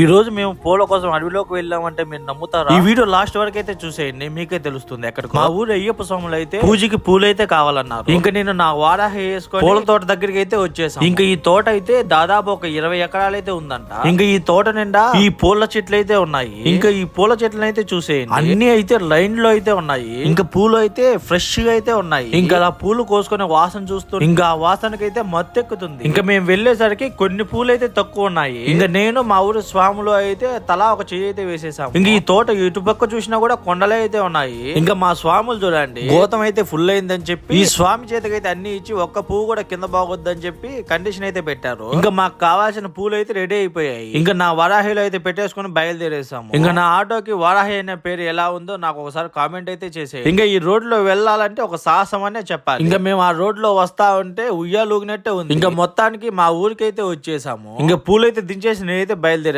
ఈ రోజు మేము పూల కోసం అడవిలోకి వెళ్ళామంటే మీరు నమ్ముతారా? ఈ వీడియో లాస్ట్ వరకు అయితే చూసేయండి మీకే తెలుస్తుంది ఎక్కడికి. మా ఊరు అయ్యప్ప స్వాములు అయితే పూజకి పూలు అయితే కావాలన్నారు. ఇంకా నేను నా వారాహ వేసుకొని పూల తోట దగ్గరికి అయితే వచ్చేసాను ఇంకా ఈ తోట అయితే దాదాపు ఒక ఇరవై ఎకరాలు అయితే ఉందంట. ఇంకా ఈ తోట నిండా ఈ పూల చెట్లు అయితే ఉన్నాయి. ఇంకా ఈ పూల చెట్లను అయితే చూసేయండి. అన్ని అయితే లైన్లో అయితే ఉన్నాయి. ఇంకా పూలు అయితే ఫ్రెష్గా అయితే ఉన్నాయి. ఇంకా అలా పూలు కోసుకునే వాసన చూస్తూ ఇంకా ఆ వాసనకి అయితే మత్తెక్కుతుంది. ఇంకా మేము వెళ్ళేసరికి కొన్ని పూలు అయితే తక్కువ ఉన్నాయి. ఇంకా నేను మా ఊరు స్వాములు అయితే తలా ఒక చెయ్యి అయితే వేసేసాము. ఇంకా ఈ తోట ఇటుపక్క చూసినా కూడా కొండలే అయితే ఉన్నాయి. ఇంకా మా స్వాములు చూడండి. గోతం అయితే ఫుల్ అయిందని చెప్పి ఈ స్వామి చేతికి అయితే అన్ని ఇచ్చి ఒక్క పువ్వు కూడా కింద బాగొద్దని చెప్పి కండిషన్ అయితే పెట్టారు. ఇంకా మాకు కావాల్సిన పూలు అయితే రెడీ అయిపోయాయి. ఇంకా నా వరాహిలో అయితే పెట్టేసుకుని బయలుదేరేసాము. ఇంకా నా ఆటోకి వరాహి అనే పేరు ఎలా ఉందో నాకు ఒకసారి కామెంట్ అయితే చేసేది ఇంకా ఈ రోడ్లో వెళ్ళాలంటే ఒక సాహసం అనే చెప్పాలి. ఇంకా మేము ఆ రోడ్లో వస్తా ఉంటే ఉయ్యాలు ఊగినట్టే ఉంది. ఇంకా మొత్తానికి మా ఊరికైతే వచ్చేసాము. ఇంకా పూలు అయితే దించేసి నేనైతే బయలుదేరా